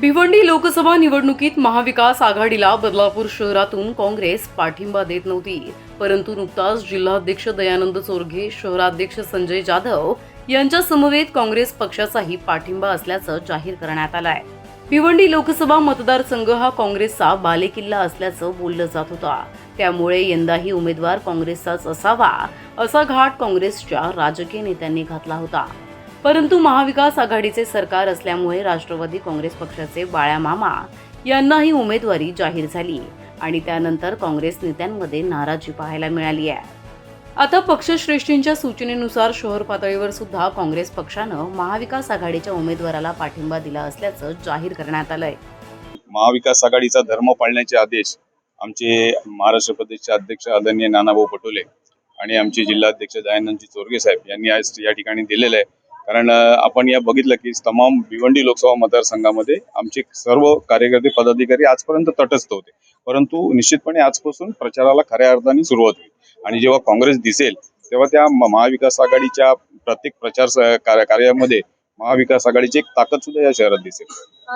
भिवंडी लोकसभा निवडणुकीत महाविकास आघाडीला बदलापूर शहरातून काँग्रेस पाठिंबा देत नव्हती. परंतु नुकताच जिल्हाध्यक्ष दयानंद चोरघे शहराध्यक्ष संजय जाधव यांच्या समवेत काँग्रेस पक्षाचाही पाठिंबा असल्याचं जाहीर करण्यात आलंय. भिवंडी लोकसभा मतदारसंघ हा काँग्रेसचा बालेकिल्ला असल्याचं बोललं जात होता. त्यामुळे यंदाही उमेदवार काँग्रेसचाच असावा असा घाट काँग्रेसच्या राजकीय नेत्यांनी घातला होता. परंतु महाविकास आघाडीचे सरकार असल्यामुळे राष्ट्रवादी काँग्रेस पक्षाचे बाळ्या मामा यांनाही उमेदवारी जाहीर झाली आणि त्यानंतर काँग्रेस नेत्यांमध्ये नाराजी पाहायला मिळाली आहे. आता पक्षश्रेष्ठींच्या सूचनेनुसार शहर पातळीवर सुद्धा काँग्रेस पक्षानं महाविकास आघाडीच्या उमेदवाराला पाठिंबा दिला असल्याचं जाहीर करण्यात आलंय. महाविकास आघाडीचा धर्म पाळण्याचे आदेश आमचे महाराष्ट्र प्रदेशचे अध्यक्ष आदरणीय नानाभाऊ पटोले आणि आमचे जिल्हाध्यक्ष दयानंदजी चोरगे साहेब यांनी आज या ठिकाणी दिलेलं आहे. कारण आपण या बघितलं की तमाम भिवंडी लोकसभा मतदारसंघामध्ये आमचे सर्व कार्यकर्ते पदाधिकारी आजपर्यंत तटस्थ होते. परंतु निश्चितपणे आजपासून प्रचाराला खऱ्या अर्थाने सुरुवात होईल. आणि जेव्हा काँग्रेस दिसेल तेव्हा त्या महाविकास आघाडीच्या प्रत्येक प्रचार कार्यामध्ये महाविकास आघाडीची एक ताकद सुद्धा या शहरात दिसेल.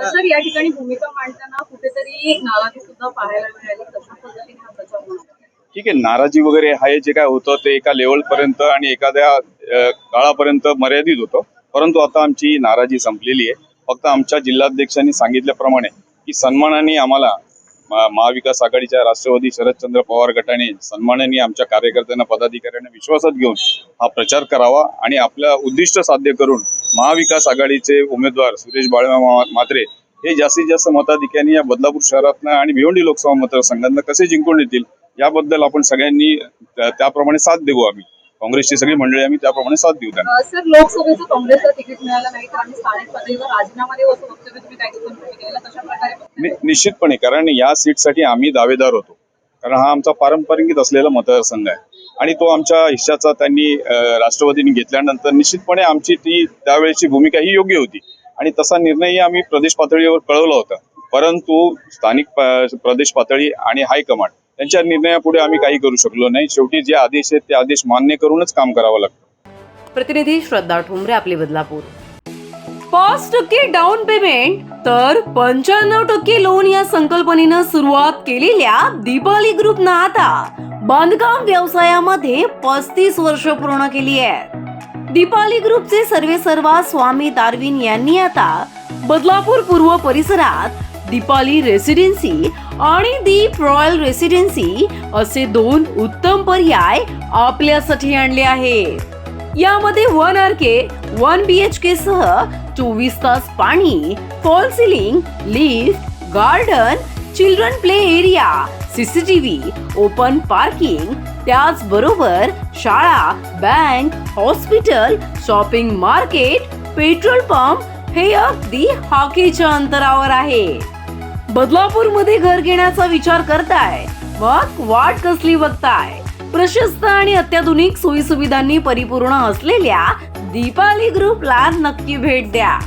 सर या ठिकाणी भूमिका मांडताना कुठेतरी नाराजी सुद्धा पाहायला मिळाली. कशा पद्धतीने हा प्रचार होणार? आहे? ठीक आहे नाराजी वगैरे आहे जे काय होतं ते एका लेवल पर्यंत आणि एखाद्या काळापर्यंत मर्यादित होतं. परंतु आता आमची नाराजी संपलेली आहे. फक्त आमच्या जिल्हाध्यक्षांनी सांगितल्याप्रमाणे की सन्मानाने आम्हाला महाविकास आघाडीच्या राष्ट्रवादी शरदचंद्र पवार गटाने सन्मानाने आमच्या कार्यकर्त्यांना पदाधिकाऱ्यांना विश्वासात घेऊन हा प्रचार करावा आणि आपलं उद्दिष्ट साध्य करून महाविकास आघाडीचे उमेदवार सुरेश बाळवा मात्रे हे जास्तीत जास्त मताधिकारी या बदलापूर शहरातनं आणि भिवंडी लोकसभा मतदारसंघातनं कसे जिंकून येतील याबद्दल आपण सगळ्यांनी त्याप्रमाणे साथ देऊ आम्ही. काँग्रेसची सगळी मंडळी आम्ही त्याप्रमाणे साथ देऊ त्यांना. सर लोकसभेचं काँग्रेसला तिकीट मिळालं नाही तर आम्ही स्थानिक पातळीवर राजीनामा देऊ असं वक्तव्य तुम्ही काही दिवसांपूर्वी केलेलं कशा प्रकारे नि- निश्चितपणे कारण या सीटसाठी आम्ही दावेदार होतो. कारण हा आमचा पारंपरिक असलेला मतदारसंघ आहे. आणि तो आमच्या हिश्श्याचा त्यांनी राष्ट्रवादीने घेतल्यानंतर निश्चितपणे आमची ती त्यावेळेची भूमिका ही योग्य होती. आणि तसा निर्णयही आम्ही प्रदेश पातळीवर कळवला होता. परंतु स्थानिक प्रदेश पातळी आणि हायकमांड त्यांच्या निर्णयापुढे आम्ही काही करू शकलो नाही. शेवटी जे आदेश आहेत ते आदेश मान्य करूनच काम करावं लागतं. प्रतिनिधी श्रद्धा ठोंबरे आपले बदलापूर. पाच टक्के डाऊन पेमेंट तर पंच्याण्णव टक्के लोन या संकल्पनेनं सुरुवात केलेल्या दीपाली ग्रुपनं आता बांधकाम व्यवसायामध्ये पस्तीस वर्ष पूर्ण केली आहेत. दीपाली ग्रुपचे सर्वे सर्वा स्वामी दार्विन यांनी आता बदलापूर पूर्व परिसरात दीपाली रेसिडेन्सी आणि दीप रॉयल रेसिडेन्सी असे दोन उत्तम पर्याय आपल्यासाठी आणले आहेत. यामध्ये one R K one B H K सह चोवीस तास पाणी fall ceiling lift garden children play area CCTV open parking त्याचबरोबर शाळा bank hospital shopping market petrol pump हे अगदी हॉकीच्या अंतरावर आहे. बदलापूरमध्ये घर घेण्याचा विचार करताय. मग वाट कसली बघताय? प्रशस्त आणि अत्याधुनिक सोयी सुविधांनी परिपूर्ण असलेल्या दीपाली ग्रुपला नक्की भेट द्या.